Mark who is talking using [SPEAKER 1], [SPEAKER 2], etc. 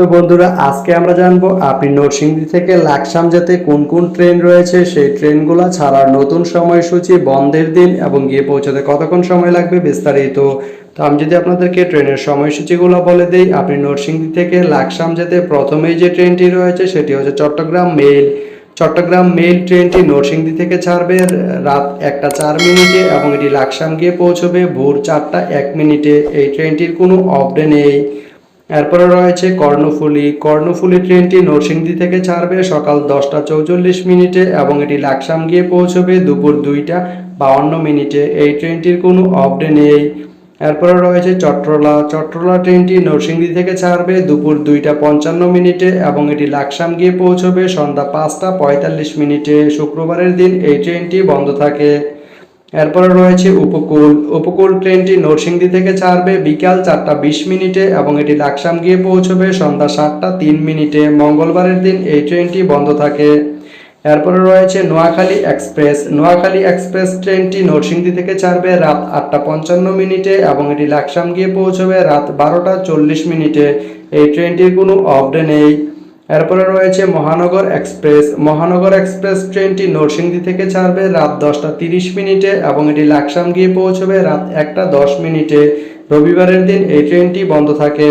[SPEAKER 1] তো বন্ধুরা, আজকে আমরা জানব, আপনি নরসিংদী থেকে লাকসাম যেতে কোন কোন ট্রেন রয়েছে? সেই ট্রেনগুলো ছাড়ার নতুন সময়সূচি, বন্ধের দিন এবং গিয়ে পৌঁছাতে কতক্ষণ সময় লাগবে বিস্তারিত। তো আমি যদি আপনাদেরকে ট্রেনের সময়সূচিগুলো বলে দিই, আপনি নরসিংদী থেকে লাকসাম যেতে প্রথমেই যে ট্রেনটি রয়েছে সেটি হচ্ছে চট্টগ্রাম মেল চট্টগ্রাম মেল ট্রেনটি নরসিংদী থেকে ছাড়বে রাত একটা চার মিনিটে এবং এটি লাকসাম গিয়ে পৌঁছবে ভোর চারটা এক মিনিটে। এই ট্রেনটির কোনো অফডে নেই। এরপরে রয়েছে কর্ণফুলী। কর্ণফুলী ট্রেনটি নরসিংদী থেকে ছাড়বে সকাল দশটা চৌচল্লিশ মিনিটে এবং এটি লাকসাম গিয়ে পৌঁছবে দুপুর দুইটা বাউন্ন মিনিটে। এই ট্রেনটির কোনো অফডে নেই। এরপরে রয়েছে চট্টলা চট্টলা ট্রেনটি নরসিংদী থেকে ছাড়বে দুপুর দুইটা পঞ্চান্ন মিনিটে এবং এটি লাকসাম গিয়ে পৌঁছবে সন্ধ্যা পাঁচটা পঁয়তাল্লিশ মিনিটে। শুক্রবারের দিন এই ট্রেনটি বন্ধ থাকে। এরপরে রয়েছে উপকূল। উপকূল ট্রেনটি নরসিংদী থেকে ছাড়বে বিকাল চারটা বিশ মিনিটে এবং এটি লাকসাম গিয়ে পৌঁছবে সন্ধ্যা সাতটা তিন মিনিটে। মঙ্গলবারের দিন এই ট্রেনটি বন্ধ থাকে। এরপরে রয়েছে নোয়াখালী এক্সপ্রেস। নোয়াখালী এক্সপ্রেস ট্রেনটি নরসিংদী থেকে ছাড়বে রাত আটটা পঞ্চান্ন মিনিটে এবং এটি লাকসাম গিয়ে পৌঁছবে রাত বারোটা চল্লিশ মিনিটে। এই ট্রেনটির কোনো অফডে নেই। এরপরে রয়েছে মহানগর এক্সপ্রেস। মহানগর এক্সপ্রেস ট্রেনটি নরসিংদী থেকে ছাড়বে রাত দশটা তিরিশ মিনিটে এবং এটি লাকসাম গিয়ে পৌঁছবে রাত একটা দশ মিনিটে। রবিবারের দিন এই ট্রেনটি বন্ধ থাকে।